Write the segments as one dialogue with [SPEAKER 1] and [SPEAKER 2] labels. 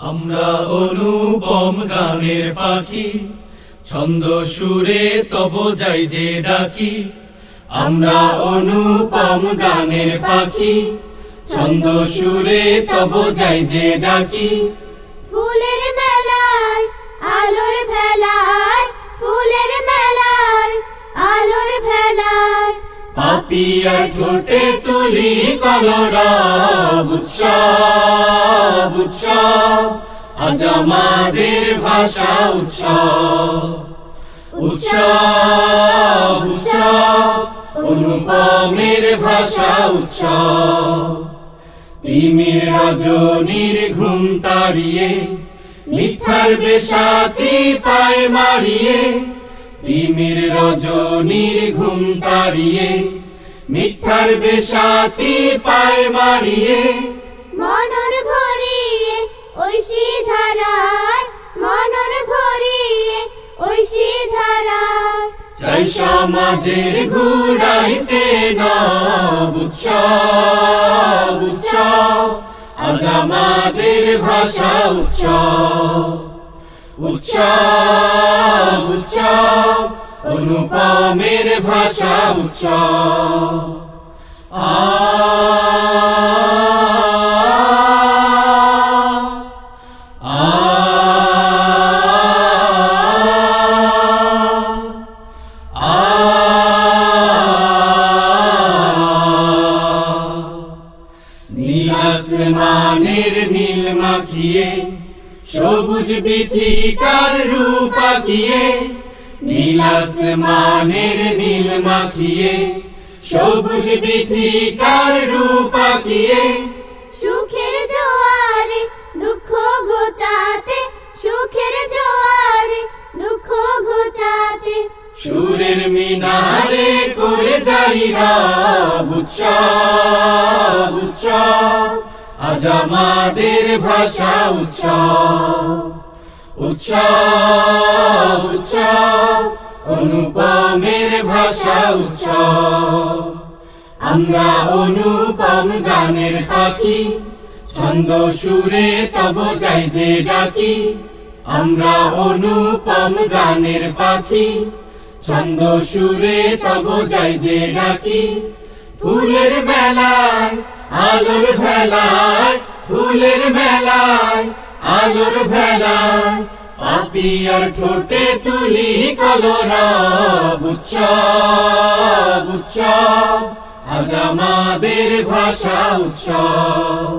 [SPEAKER 1] আমরা অনুপম গানের পাখি। ছন্দ সুরে তব যাই যে ডাকি। আমরা অনুপম গানের পাখি। ছন্দ সুরে তব যাই যে ডাকি।
[SPEAKER 2] ফুলের মেলায় আলোর ভেলায় ফুলের মেলায় আলোর ভেলায়।
[SPEAKER 1] পাপিয়ার ঠোঁটে তুলি কলরা উৎসব। উৎসব, আজ আমাদের ভাষা উৎসব। উৎসব উৎসব, অনুপমের ভাষা উৎসব। তিমির রজনীর ঘুম তাড়িয়ে, মিথ্যার বেশাতি পায় মারিয়ে, তিমির রজনীর ঘুম তাড়িয়ে, মিথ্যার বেশাতি পায় মারিয়ে
[SPEAKER 2] মনর ঐশী ধারায় মনর ভরিয়ে ঐশী ধারায়
[SPEAKER 1] চাই সমাজের ঘুরাইতে উৎসব উৎসব। আজ আমাদের ভাষা উৎসব। উৎসব উৎসব, অনুপমের ভাষা উৎসব। আ নীলাসমানের নীল মাখিয়ে সবুজ বিথিকার রূপ আঁকিয়ে নীলাসমানের নীল মাখিয়ে সবুজ বিথিকার রূপ আঁকিয়ে
[SPEAKER 2] সুখের জোয়ারে দুঃখ ঘোচাতে সুখের জোয়ারে দুঃখ ঘোচাতে
[SPEAKER 1] সুরের মিনারে যাই রব উৎসব উৎসব আজ আমাদের ভাষা উৎসব। উৎসব উৎসব, অনুপমের ভাষা উৎসব। আমরা অনুপম গানের পাখি, ছন্দ সুরে তব যাই যে ডাকি। আমরা অনুপম গানের পাখি ছন্দ সুরে তব যাই যে ডাকি। ফুলের মেলায়, আলোর ভেলায়, ফুলের মেলায়, আলোর ভেলায়, পাপিয়ার ঠোঁটে তুলি কলরা, উৎসব উৎসব, আজ আমাদের ভাষা উৎসব।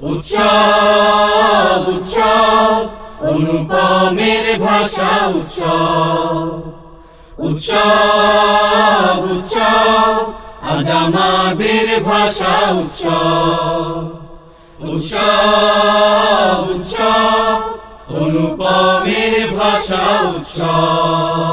[SPEAKER 1] উৎসব উৎসব, অনুপমের ভাষা উৎসব। উৎসব উৎসব আজ আমাদের ভাষা উৎসব। উৎসব উৎসব অনুপমের ভাষা উৎসব।